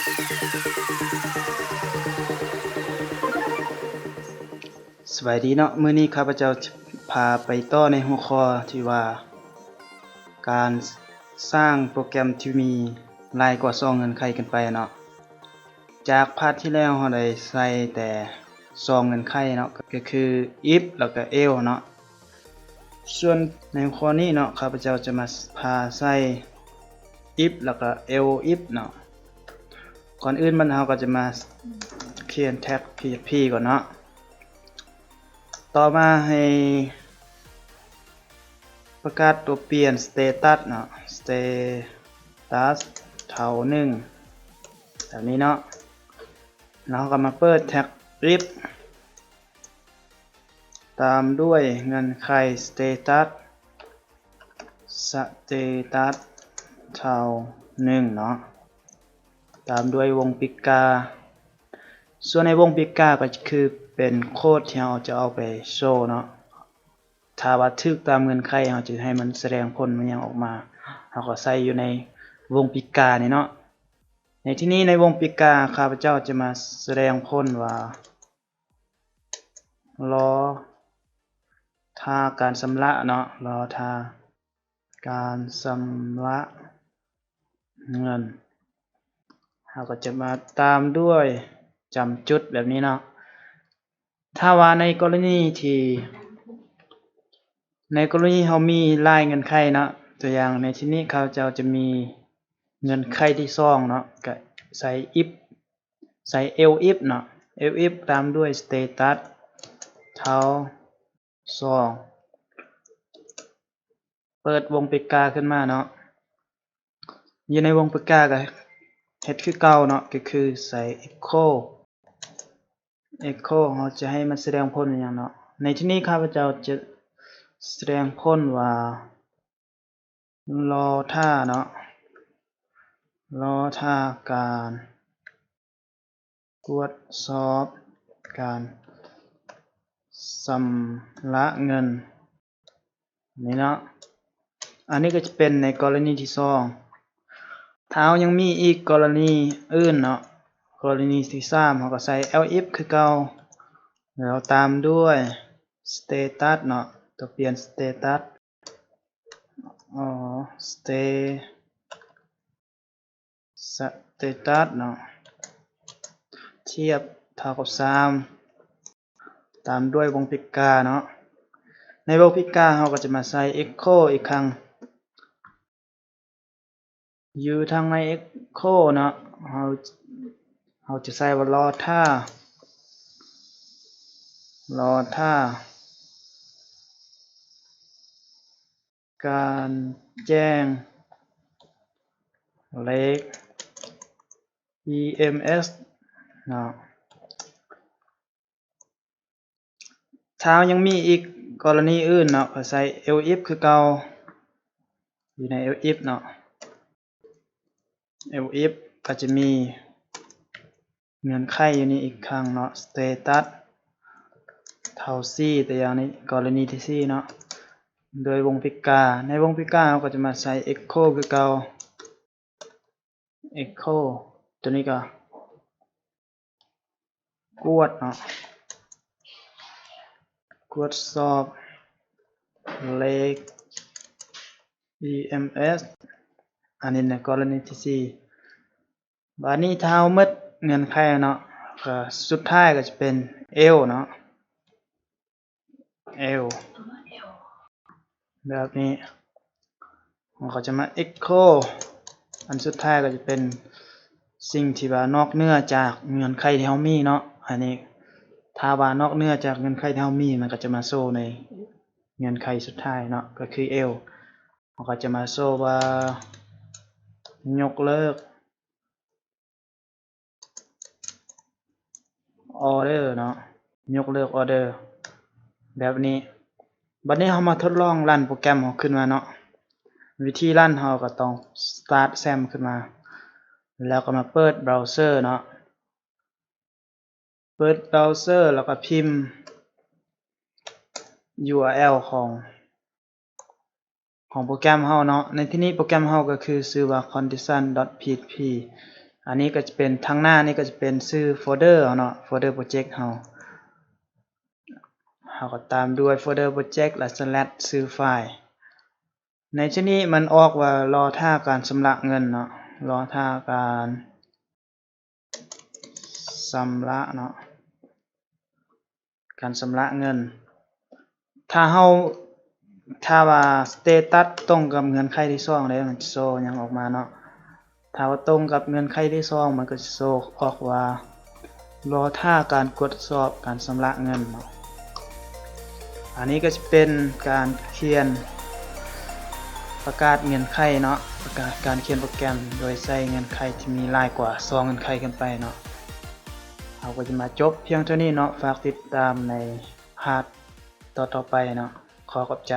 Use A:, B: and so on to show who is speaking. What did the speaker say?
A: สวัสดีเนาะมื้อนี้ข้าพเจ้าจะพาไปต่อในหัวข้อที่ว่า การสร้างโปรแกรมที่มีหลายกว่าซองเงินไขกันไปเนาะจากพาร์ทที่แล้วเราได้ใส่แต่ซองเงินไขเนาะก็คือ if แล้วก็ else เนาะส่วนในหัวข้อนี้เนาะข้าพเจ้าจะมาพาใส่ if แล้วก็ else if เนาะ ก่อนอื่นมันเราก็จะมาเขียนแท็ก php ก่อนเนาะ ต่อมาให้ประกาศตัวเปลี่ยน status เนาะ status เท่าหนึ่งแบบนี้เนาะแล้วก็มาเปิดแท็ก if ตามด้วยเงินไข status status เท่าหนึ่งเนาะ ตามด้วยวงปิกา ส่วนในวงปิกาก็คือเป็นโคดที่เราจะเอาไปโชว์เนาะถ้าว่าทึกตามเงินไขเราจะให้มันแสดงผลมันยังออกมาเราก็ใส่อยู่ในวงปิกานี่เนาะในที่นี้ในวงปิกาข้าพเจ้าจะมาแสดงผลว่ารอท่าการสำระเนาะรอท่าการสำระเงิน เราก็จะมาตามด้วยจำจุดแบบนี้เนาะถ้าว่าในกรณีที่ในกรณีเรามีรายเงินไขเนาะตัวอย่างในที่นี้เขาจ้าจะมีเงินไขที่ซองเนาะก็ใส่ if ใส่ l if เนาะ l if ตามด้วย status เท่าซองเปิดวงปิกาขึ้นมาเนาะอยู่ในวงปิกาก็ เฮ็ดคือเก่าเนาะก็คือใส่ echo echo เราจะให้มันแสดงผลอย่างเนาะในที่นี้ข้าพเจ้าจะแสดงผลว่ารอท่าเนาะรอท่าการตรวจสอบการสำระเงินนี่เนาะอันนี้ก็จะเป็นในกรณีที่สอง เรายังมีอีกกรณีอื่นเนาะกรณีที่สามเราก็ใส่ lif คือเก่าแล้วตามด้วย status เนาะตัวเปลี่ยน status อ๋อ stay status เนาะเทียบเท่ากับ3ตามด้วยวงปิกาเนาะในวงปิกาเราก็จะมาใส่ echo อีกครั้ง อยู่ทางใน echo เนาะเราเราจะใส่ว่ารอท่ารอท่า การแจ้งเลข EMS เนาะถ้ายังมีอีกกรณีอื่นเนาะใส่ LIF คือเก่าอยู่ใน LIF เนาะ LF ก็จะมีเงื่อนไขอยู่นี่อีกครั้งเนาะ status เท่า C แต่อย่างนี้กรณีที่ C เนาะ โดยวงปิกา ในวงปิกาเราก็จะมาใส่ echo คือเก่า echo ตัวนี้ก็ กวดเนาะ กวดสอบเลข EMS อันนี้ในกรณีที่สี่บานี้เท้าหมดเงินไขเนาะก็สุดท้ายก็จะเป็น L เนาะ L แบบนี้มันก็จะมา echo อันสุดท้ายก็จะเป็นสิ่งที่ว่านอกเนื้อจากเงื่อนไขที่เรามีเนาะอันนี้ถ้าว่านอกเนื้อจากเงื่อนไขที่เรามีมันก็จะมาโซ่ในเงื่อนไขสุดท้ายเนาะก็คือ L มันก็จะมาโซ่ว่า ยกเลิก order เนาะยกเลิก order แบบนี้บัดนี้เรามาทดลองรันโปรแกรมเราขึ้นมาเนาะวิธีรันเราก็ต้อง start sam ขึ้นมา แล้วก็มาเปิดเบราว์เซอร์เนาะเปิดเบราว์เซอร์แล้วก็พิมพ์ URL ของ ของโปรแกรมเราเนาะ ในที่นี้โปรแกรมเราก็คือชื่อว่า condition.php อันนี้ก็จะเป็นทางหน้านี่ก็จะเป็นชื่อโฟลเดอร์เนาะ โฟลเดอร์โปรเจกต์เฮาเฮาก็ตามด้วยโฟลเดอร์โปรเจกต์และ slash ชื่อไฟล์ ในที่นี้มันออกว่ารอท่าการชำระเงินเนาะ รอท่าการชำระเนาะ การชำระเงิน ถ้าเฮา ถ้าว่าสเตตัสตรงกับเงื่อนไขที่2ได้มันจะโชว์หยังออกมาเนาะถ้าว่าตรงกับเงื่อนไขที่2มันก็จะโชว์ออกว่ารอท่าการกดสอบการชำระเงินเนาะอันนี้ก็จะเป็นการเขียนประกาศเงื่อนไขเนาะประกาศการเขียนโปรแกรมโดยใช้เงื่อนไขที่มีลายกว่า2เงื่อนไขขึ้นไปเนาะเราก็จะมาจบเพียงเท่านี้เนาะฝากติดตามในพาร์ทต่อๆไปเนาะ ขอขอบใจ